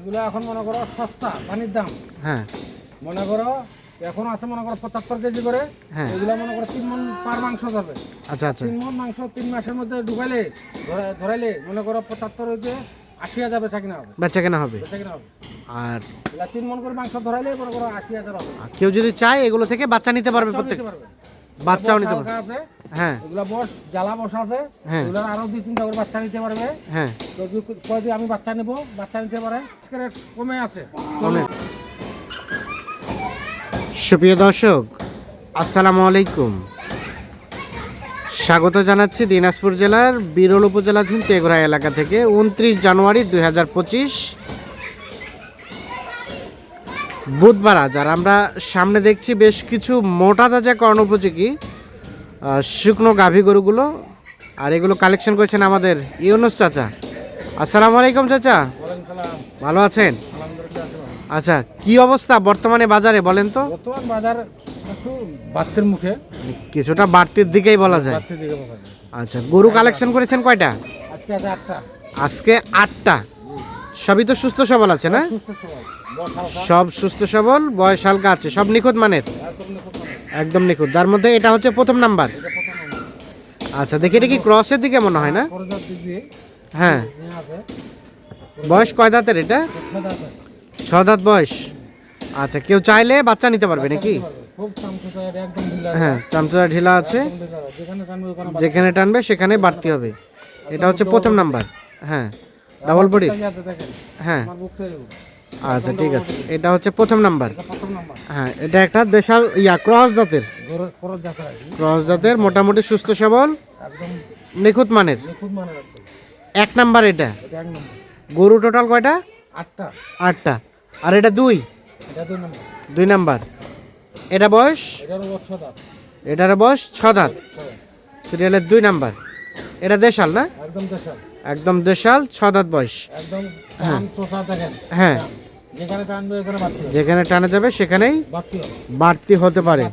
এগুলো এখন মনে করো সস্তা পানির দাম। হ্যাঁ। মনে করো এখন আছে মনে করো পঁচাত্তর কেজি করে হ্যাঁ। এগুলো মনে করো তিন মন পার মাংস যাবে। আচ্ছা আচ্ছা। তিন মন মাংস তিন মাসের মধ্যে ঢুকাইলে ধরা- ধরাইলে মনে করো পঁচাত্তর হইতে আশি হাজার বেচা কিনা হবে। বেচা কেনা হবে? বেচা কিনা হবে। আর তিন মন করে মাংস ধরাইলে মনে করো আশি হাজার হবে। কেউ যদি চায় এগুলো থেকে বাচ্চা নিতে পারবে প্রত্যেক পারবে। বাচ্চাও নিতে পারবে। আছে। হ্যাঁ। এগুলা বস জ্বালা বসা আছে। হ্যাঁ। আরও দুই তিনটা করে বাচ্চা নিতে পারবে। হ্যাঁ। যদি আমি বাচ্চা নেব? বাচ্চা নিতে পারে কমে আছে। কমে। সুপ্রিয় দর্শক আসসালামু আলাইকুম। স্বাগত জানাচ্ছি দিনাজপুর জেলার বিরল উপজেলাধীন তেঘরা এলাকা থেকে উনত্রিশ জানুয়ারি দুই হাজার পঁচিশ। বুধবার আজ আর আমরা সামনে দেখছি বেশ কিছু মোটা তাজা কর্ণোপযোগী শুকনো গাভী গরুগুলো আর এগুলো কালেকশন করেছেন আমাদের ইউনুস চাচা। আসসালামু আলাইকুম চাচা। ভালো আছেন। আচ্ছা কি অবস্থা বর্তমানে বাজারে বলেন তো? বর্তমান বাজার একটু বাড়তির মুখে। কিছুটা বাড়তির দিকেই বলা যায়। আচ্ছা গরু কালেকশন করেছেন কয়টা? আজকে আটটা। আজকে আটটা। সবই তো সুস্থ সবল আছে না? সব সুস্থ সবল বয়স হালকা আছে সব নিখুঁত মানের? একদম নিখুঁত। তার মধ্যে এটা হচ্ছে প্রথম নাম্বার। আচ্ছা দেখি এটা কি ক্রসের দিকে মনে হয় না? হ্যাঁ। বয়স কয় দাঁতের এটা। ছ দাঁত বয়স। আচ্ছা কেউ চাইলে বাচ্চা নিতে পারবে নাকি? হ্যাঁ চামচা ঢিলা আছে। যেখানে টানবে সেখানে বাড়তি হবে। এটা হচ্ছে প্রথম নাম্বার। হ্যাঁ ডাবল বডি হ্যাঁ। আচ্ছা ঠিক আছে। এটা হচ্ছে প্রথম নাম্বার। হ্যাঁ এটা একটা দেশাল ইয়া ক্রস জাতের। ক্রস জাতের মোটামুটি সুস্থ সবল নিখুঁত মানের। মানে এক নাম্বার এটা। গরু টোটাল কয়টা? আটটা। আটটা আর এটা দুই? দুই নাম্বার। এটা বয়স? এটার বয়স ছ দাঁত। সিরিয়ালের দুই নাম্বার। এটা দেশাল না? একদম দেশাল। একদম দেশাল ছ দাঁত বয়স। একদম কান হ্যাঁ। যেখানে টানা যাবে সেখানেই বাড়তি হতে পারে।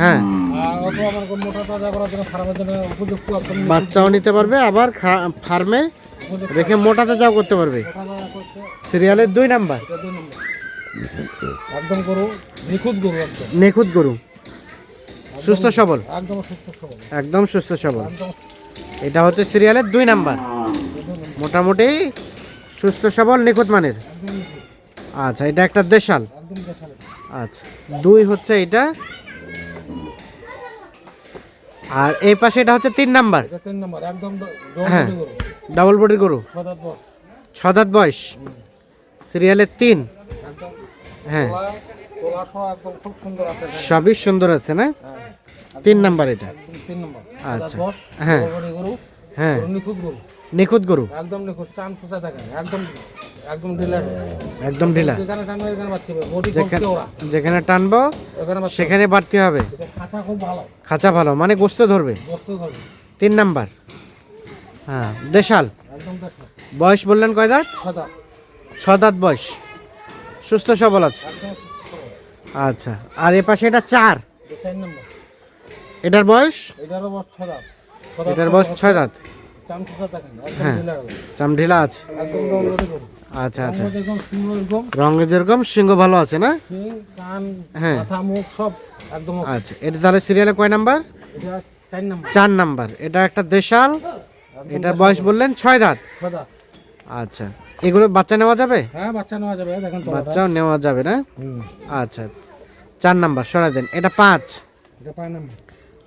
হ্যাঁ। বাচ্চাও নিতে পারবে আবার ফার্মে রেখে মোটা তাজাও করতে পারবে। সিরিয়ালের দুই নাম্বার। একদম গরু নিখুঁত গরু নিখুঁত গরু। সুস্থ সবল। একদম সুস্থ সবল। একদম সুস্থ সবল। এটা হচ্ছে সিরিয়ালের দুই নাম্বার। মোটামুটি সুস্থ সবল নিখুঁত মানের। আচ্ছা এটা একটা দেশাল। আচ্ছা দুই হচ্ছে এটা। আর এই পাশে এটা হচ্ছে তিন নাম্বার। হ্যাঁ। ডাবল বডির গরু। ছদাত বয়স। সিরিয়ালের তিন। হ্যাঁ। সবই সুন্দর আছে না? হ্যাঁ। তিন নাম্বার এটা। আচ্ছা। হ্যাঁ। হ্যাঁ। নিখুঁত গরু? একদম নিখুঁত চান চুচা দেখেন একদম একদম ডিলার। একদম ঢিলা যেখানে টানবে এখানে বাড়তে হবে বডি যেখানে যেখানে টানবো। সেখানে বাড়তি হবে। খাঁচা খুব ভালো। খাঁচা ভালো মানে গোস্ত ধরবে? বস্তু ধরবে। তিন নাম্বার। হ্যাঁ দেশাল। একদম দেখো বয়স বললেন কয় দাঁত? ছ দাঁত। বয়স। সুস্থ সবল আছে। আচ্ছা আর এ পাশে এটা চার। এটা চার নম্বর। এটার বয়স? এটারও বস ছদা এটার বয়স ছয় দাঁত। একদম হ্যাঁ। চামঢিলা আছে। আচ্ছা আচ্ছা। রঙে যেরকম সিংহ ভালো আছে না? হ্যাঁ। আচ্ছা এটা তাহলে সিরিয়ালে কয় নাম্বার? চার নাম্বার। এটা একটা দেশাল। এটার বয়স বললেন ছয় দাঁত। আচ্ছা এগুলো বাচ্চা নেওয়া যাবে? হ্যাঁ বাচ্চা নেওয়া যাবে দেখেন বাচ্চাও নেওয়া যাবে না? আচ্ছা চার নাম্বার সরাই দেন। এটা পাঁচ। এটা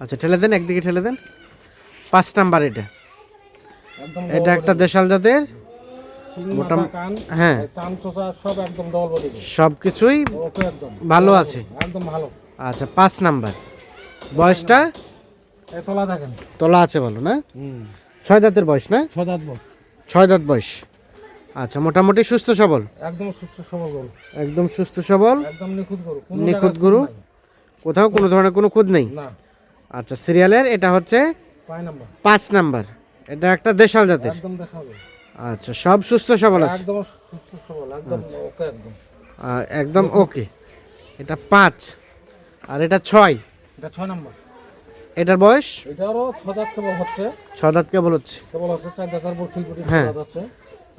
আচ্ছা ঠেলে দেন একদিকে ঠেলে দেন। পাঁচ নাম্বার এটা। এটা একটা দেশাল জাতের। হ্যাঁ। সব কিছুই ভালো আছে। একদম ভালো। আচ্ছা পাঁচ নাম্বার। বয়সটা? তোলা আছে বলো না? ছয় দাঁতের বয়স না? ছয় দাঁত বয়স। আচ্ছা মোটামুটি সুস্থ সবল? একদম সুস্থ সবল গরু। একদম সুস্থ সবল? একদম নিখুঁত গরু। নিখুঁত গরু? কোথাও কোনো ধরনের কোনো খুদ নেই? আচ্ছা সিরিয়ালের এটা হচ্ছে পাঁচ নাম্বার। এটা একটা দেশাল জাতের। একদম দেখাবে আচ্ছা সব সুস্থ সবল আছে? একদম সুস্থ সবল একদম ওকে একদম। একদম ওকে। এটা পাঁচ। আর এটা ছয়? এটা ছয় নম্বর। এটার বয়স? এটারও ছদাত কেবল হচ্ছে। ছ দাঁত কেবল হচ্ছে। কেবল হচ্ছে চার দাতার বটিল বটি হ্যাঁ।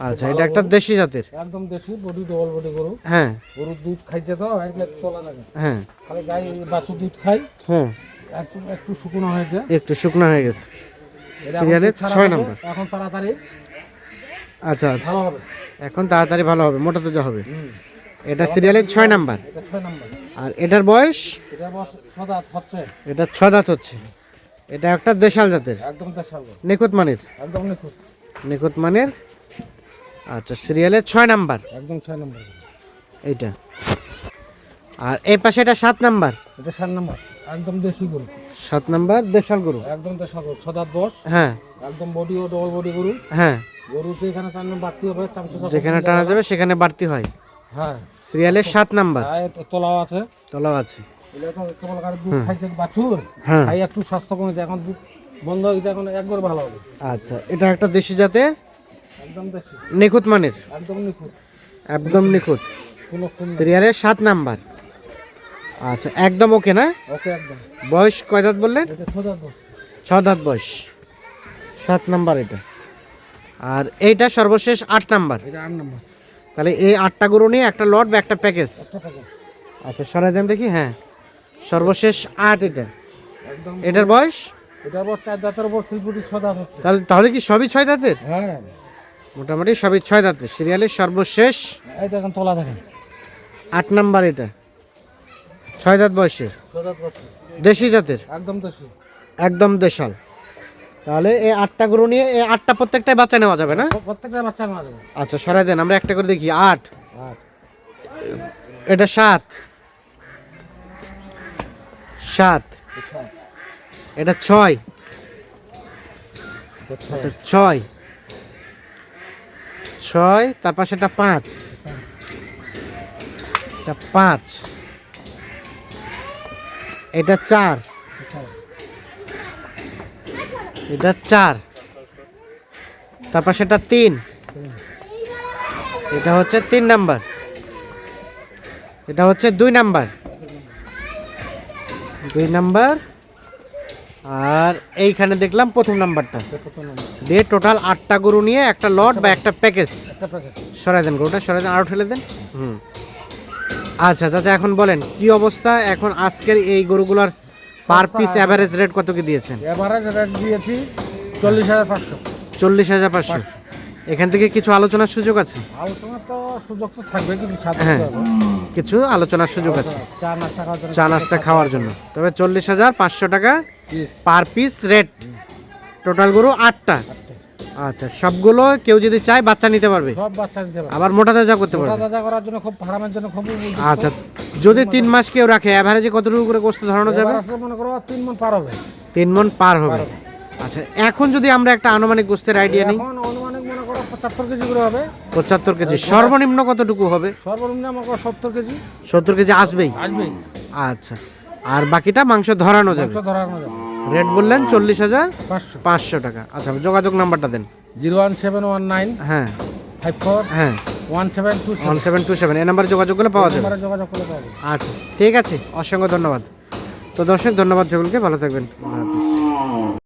আচ্ছা এটা একটা দেশি জাতের। একদম দেশি বডি ডবল বডি গরু। হ্যাঁ। গরুর দুধ খাইছে তো একলে তোলা থাকে হ্যাঁ। খালি গাই বাছুর দুধ খাই। হ্যাঁ। একটু একটু শুকনো হয়েছে একটু শুকনো হয়ে গেছে। সিরিয়ালের ছয় নম্বর। এখন তাড়াতাড়ি আচ্ছা আচ্ছা। ভালো হবে। এখন তাড়াতাড়ি ভালো হবে মোটা তাজা হবে। এটা সিরিয়ালের ছয় নাম্বার। আর এটার বয়স? এটা বস হচ্ছে। এটা ছ দাঁত হচ্ছে। এটা একটা দেশাল জাতের। একদম দেশাল। নিখুঁত মানের? একদম নিখুঁত। নিখুঁত মানের? আচ্ছা সিরিয়ালের ছয় নাম্বার। একদম ছয় নম্বর। এইটা। আর এই পাশে এটা সাত নাম্বার। এটা সাত নম্বর। একদম দেশি গরু। সাত নাম্বার দেশাল গরু। একদম দেশাল গরু ছদার দশ হ্যাঁ। একদম বডি ও ডবল বডি গরু। হ্যাঁ। এখানে চার নম্বর বাড়তি হবে যেখানে টানা যাবে সেখানে বাড়তি হয়। হ্যাঁ। সিরিয়ালের সাত নাম্বার। গায়ে তো আছে। তলাও আছে। বাছুর হ্যাঁ। খাই একটু স্বাস্থ্য কমেছে এখন বন্ধ হয়ে গেছে এখন একবার ভালো হবে। আচ্ছা এটা একটা দেশি জাতের? একদম দেশি। নিখুঁত মানের? একদম নিখুঁত। একদম নিখুঁত। সিরিয়ালের সাত নাম্বার। আচ্ছা একদম ওকে না? ওকে একদম। বয়স কয় দাঁত বললেন? ছ দাঁত বয়স। সাত নাম্বার এটা। আর এইটা সর্বশেষ আট নাম্বার। তাহলে এই আটটা গরু নিয়ে একটা লট বা একটা প্যাকেজ? আচ্ছা সরাই দেন দেখি হ্যাঁ। সর্বশেষ আট এটা। এটার বয়স? তাহলে তাহলে কি সবই ছয় দাঁতের? হ্যাঁ। মোটামুটি সবই ছয় দাঁতের। সিরিয়ালের সর্বশেষ তোলা দেখেন। আট নাম্বার এটা। ছয় দাঁত ছদার দশ জাতের? একদম দেশি। একদম দেশাল। তাহলে এই আটটা গরু নিয়ে এই আটটা প্রত্যেকটাই বাচ্চা নেওয়া যাবে না? প্রত্যেকটা বাচ্চা মারা যাবে। আচ্ছা সরাই দেন আমরা একটা করে দেখি। আট। আট। এটা সাত। সাত। এটা ছয়। ছয়। ছয় তার পাশে এটা পাঁচ। এটা পাঁচ। এটা চার। এটা চার। তারপর সেটা তিন। এটা হচ্ছে তিন নাম্বার। এটা হচ্ছে দুই নাম্বার। দুই নাম্বার। আর এইখানে দেখলাম প্রথম নাম্বারটা। দিয়ে টোটাল আটটা গরু নিয়ে একটা লট বা একটা প্যাকেজ। সরাই দেন গরুটা সরাই দেন আরও ঠেলে দেন। হুম। আচ্ছা চাচা এখন বলেন কি অবস্থা? এখন আজকের এই গরুগুলোর পার পিস অ্যাভারেজ রেট কত কি দিয়েছেন? এবারে রেট দিয়েছি চল্লিশ হাজার পাঁচশো। চল্লিশ হাজার পাঁচশো। এখান থেকে কিছু আলোচনার সুযোগ আছে? আলোচনার তো সুযোগ তো থাকবে কিন্তু সাথে হ্যাঁ কিছু আলোচনার সুযোগ আছে। চা নাস্তা খাওয়ার জন্য চা নাস্তা খাওয়ার জন্য। তবে চল্লিশ হাজার পাঁচশো টাকা পার পিস রেট টোটাল গরু আটটা। আচ্ছা সবগুলো কেউ যদি চায় বাচ্চা নিতে পারবে? সব বাচ্চা নিতে পারবে। আবার মোটা তাজা করতে পারবে? মোটা তাজা করার জন্য খুব ফার্মের জন্য খুব আচ্ছা যদি তিন মাস কেউ রাখে অ্যাভারেজে কতটুকু করে গোস্ত ধরানো যাবে? মনে করো তিন মন পার হবে। তিন মন পার হবে। আচ্ছা এখন যদি আমরা একটা আনুমানিক গোস্তের আইডিয়া নিই। এখন অনুমানিক মনে করো পঁচাত্তর কেজি করে হবে। পঁচাত্তর কেজি। সর্বনিম্ন কতটুকু হবে? সর্বনিম্ন মনে করো সত্তর কেজি। সত্তর কেজি আসবেই? আসবেই। আচ্ছা আর বাকিটা মাংস ধরানো যাবে। মাংস ধরানো যাবে। রেট বললেন চল্লিশ হাজার পাঁচশো। পাঁচশো টাকা। আচ্ছা যোগাযোগ নাম্বারটা দেন। Zero one seven one nine হ্যাঁ। ফাইভ ফোর হ্যাঁ। One seven two one seven two seven. এই নাম্বারে যোগাযোগ করলে পাওয়া যাবে। যোগাযোগ করলে পাওয়া যাবে। আচ্ছা ঠিক আছে। অসংখ্য ধন্যবাদ। তো দর্শক ধন্যবাদ সকলকে। ভালো থাকবেন। আল্লাহ হাফেজ।